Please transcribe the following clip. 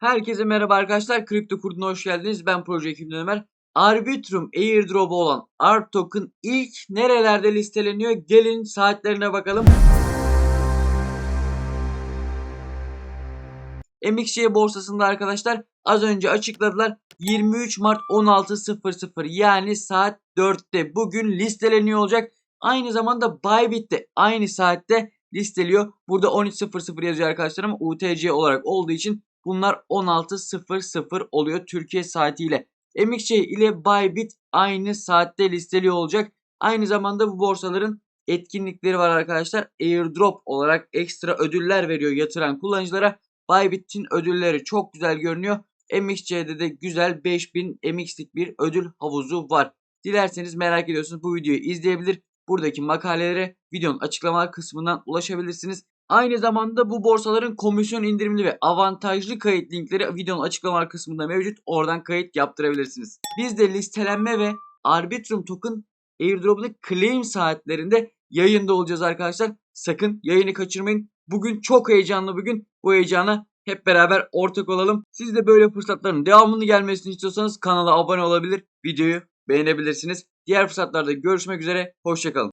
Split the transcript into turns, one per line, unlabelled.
Herkese merhaba arkadaşlar. Kripto Kurdu'na hoş geldiniz. Ben Proje Ekim'den Ömer. Arbitrum airdrop'u olan ART token ilk nerelerde listeleniyor? Gelin saatlerine bakalım. MXC borsasında arkadaşlar az önce açıkladılar. 23 Mart 16.00 yani saat 4'te bugün listeleniyor olacak. Aynı zamanda Bybit'te aynı saatte listeliyor. Burada 13.00 yazıyor arkadaşlar ama UTC olarak olduğu için bunlar 16.00 oluyor Türkiye saatiyle. MXC ile Bybit aynı saatte listeliyor olacak. Aynı zamanda bu borsaların etkinlikleri var arkadaşlar. Airdrop olarak ekstra ödüller veriyor yatıran kullanıcılara. Bybit'in ödülleri çok güzel görünüyor. MXC'de de güzel 5000 MX'lik bir ödül havuzu var. Dilerseniz merak ediyorsunuz bu videoyu izleyebilir. Buradaki makalelere videonun açıklamalar kısmından ulaşabilirsiniz. Aynı zamanda bu borsaların komisyon indirimli ve avantajlı kayıt linkleri videonun açıklamalar kısmında mevcut. Oradan kayıt yaptırabilirsiniz. Biz de listelenme ve Arbitrum token airdrop'un claim saatlerinde yayında olacağız arkadaşlar. Sakın yayını kaçırmayın. Bugün çok heyecanlı bugün. Bu heyecana hep beraber ortak olalım. Siz de böyle fırsatların devamını gelmesini istiyorsanız kanala abone olabilir. Videoyu beğenebilirsiniz. Diğer fırsatlarda görüşmek üzere. Hoşçakalın.